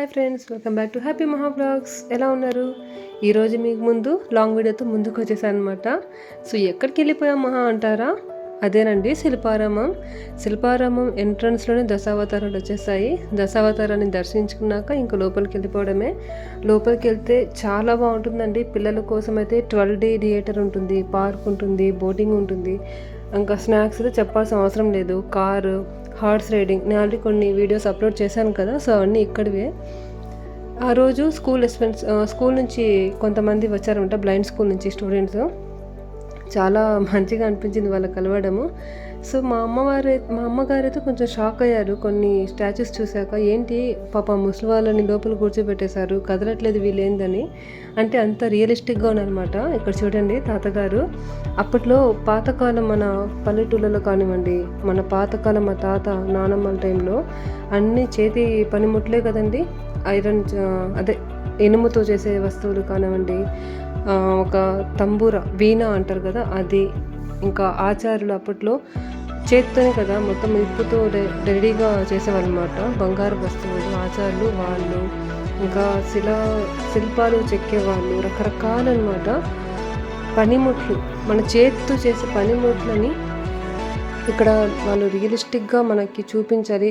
Hi friends welcome back to happy Maha blogs ఎలా ఉన్నారు? ఈరోజు మీకు ముందు లాంగ్ వీడియోతో ముందుకు వచ్చేసాను అనమాట సో ఎక్కడికి వెళ్ళిపోయాం మహా అంటారా? అదేనండి శిల్పారామం. శిల్పారామం ఎంట్రన్స్లోనే దశావతారాలు వచ్చేసాయి. దశావతారాన్ని దర్శించుకున్నాక ఇంకా లోపలికి వెళ్ళిపోవడమే. లోపలికి వెళ్తే చాలా బాగుంటుందండి. పిల్లల కోసం అయితే ట్వెల్వ్ డే థియేటర్ ఉంటుంది పార్క్ ఉంటుంది బోటింగ్ ఉంటుంది. ఇంకా స్నాక్స్ అయితే చెప్పాల్సిన అవసరం లేదు. Car horse riding. నేను ఆల్రెడీ కొన్ని వీడియోస్ అప్లోడ్ చేశాను కదా సో అవన్నీ ఇక్కడివే. ఆ రోజు స్కూల్ ఎస్పెన్స్ స్కూల్ నుంచి కొంతమంది వచ్చారంట బ్లైండ్ స్కూల్ నుంచి స్టూడెంట్స్. చాలా మంచిగా అనిపించింది వాళ్ళకి కలవడము. సో మా అమ్మవారు మా అమ్మగారు అయితే కొంచెం షాక్ అయ్యారు. కొన్ని స్టాచ్యూస్ చూశాక ఏంటి పాప ముసలి వాళ్ళని లోపల కూర్చోబెట్టేశారు కదలట్లేదు వీళ్ళేందని. అంటే అంత రియలిస్టిక్గా ఉన్నారనమాట ఇక్కడ చూడండి తాతగారు. అప్పట్లో పాతకాలం మన పల్లెటూళ్ళలో కానివ్వండి మన పాతకాలం మా తాత నానమ్మల టైంలో అన్ని చేతి పనిముట్లే కదండి. ఐరన్ అదే ఇనుముతో చేసే వస్తువులు కానివ్వండి ఒక తంబూర వీణ అంటారు కదా అది ఇంకా ఆచారులు అప్పట్లో చేత్తోనే కదా మొత్తం ఇప్పుతో రెడీగా చేసేవారనమాట బంగారు వస్తువులు ఆచారులు వాళ్ళు ఇంకా శిలా శిల్పాలు చెక్కేవాళ్ళు రకరకాలన్నమాట. పనిముట్లు మన చేతితో చేసే పనిముట్లని ఇక్కడ వాళ్ళు రియలిస్టిక్గా మనకి చూపించాలి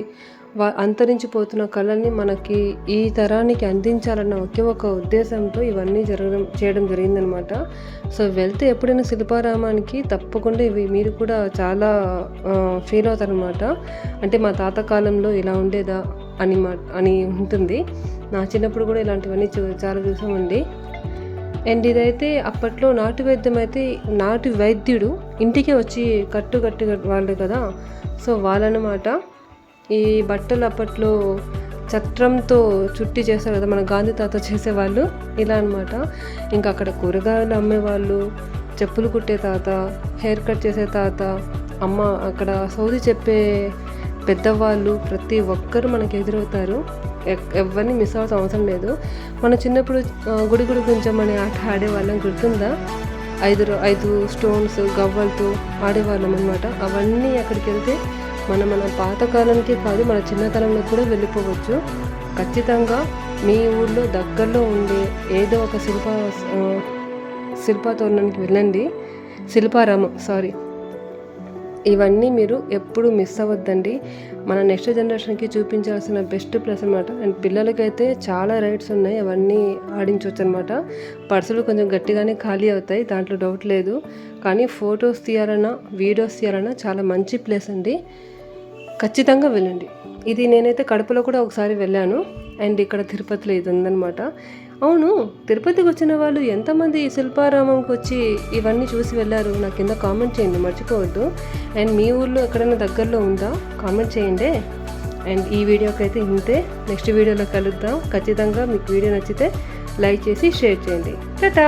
వా అంతరించిపోతున్న కళల్ని మనకి ఈ తరానికి అందించాలన్న ఒకే ఒక ఉద్దేశంతో ఇవన్నీ జరగడం చేయడం జరిగిందనమాట సో వెళ్తే ఎప్పుడైనా శిల్పారామానికి తప్పకుండా ఇవి మీరు కూడా చాలా ఫీల్ అవుతారనమాట అంటే మా తాత కాలంలో ఇలా ఉండేదా అని మా అని ఉంటుంది. నా చిన్నప్పుడు కూడా ఇలాంటివన్నీ చూ చాలా చూసామండి. అండ్ ఇదైతే అప్పట్లో నాటు వైద్యం అయితే నాటు వైద్యుడు ఇంటికే వచ్చి కట్టు కట్టు వాళ్ళు కదా. సో వాళ్ళనమాట ఈ బట్టలు అప్పట్లో చట్రంతో చుట్టి చేస్తారు కదా మన గాంధీ తాత చేసేవాళ్ళు. ఇలా అనమాట ఇంకా అక్కడ కూరగాయలు అమ్మేవాళ్ళు చెప్పులు కుట్టే తాత హెయిర్ కట్ చేసే తాత అమ్మ అక్కడ సౌది చెప్పే పెద్దవాళ్ళు ప్రతి ఒక్కరు మనకు ఎదురవుతారు. ఎవరిని మిస్ అవ్వాల్సిన అవసరం లేదు. మన చిన్నప్పుడు గుడి గుడి కొంచెమని ఆట ఆడేవాళ్ళం గుర్తుందా? ఐదు ఐదు స్టోన్స్ గవ్వలతో ఆడేవాళ్ళం అనమాట అవన్నీ అక్కడికి వెళ్తే మన మన పాతకాలానికి కాదు మన చిన్నతనంలో కూడా వెళ్ళిపోవచ్చు. ఖచ్చితంగా మీ ఊళ్ళో దగ్గరలో ఉండే ఏదో ఒక శిల్ప శిల్పాతోరణానికి వెళ్ళండి. శిల్పారామం సారీ. ఇవన్నీ మీరు ఎప్పుడు మిస్ అవ్వద్దండి. మన నెక్స్ట్ జనరేషన్కి చూపించాల్సిన బెస్ట్ ప్లేస్ అనమాట అండ్ పిల్లలకైతే చాలా రైడ్స్ ఉన్నాయి. అవన్నీ ఆడించవచ్చు అనమాట పర్సులు కొంచెం గట్టిగానే ఖాళీ అవుతాయి. దాంట్లో డౌట్ లేదు. కానీ ఫొటోస్ తీయాలన్నా వీడియోస్ తీయాలన్నా చాలా మంచి ప్లేస్ అండి. ఖచ్చితంగా వెళ్ళండి. ఇది నేనైతే కడపలో కూడా ఒకసారి వెళ్ళాను. అండ్ ఇక్కడ తిరుపతిలో ఇది ఉందన్నమాట. అవును తిరుపతికి వచ్చిన వాళ్ళు ఎంతమంది శిల్పారామంకి వచ్చి ఇవన్నీ చూసి వెళ్ళారు? నా కింద కామెంట్ చేయండి మర్చిపోవద్దు. అండ్ మీ ఊర్లో ఎక్కడైనా దగ్గరలో ఉందా? కామెంట్ చేయండి. అండ్ ఈ వీడియోకి అయితే ఇంతే. నెక్స్ట్ వీడియోలో కలుద్దాం. ఖచ్చితంగా మీకు వీడియో నచ్చితే లైక్ చేసి షేర్ చేయండి. టాటా!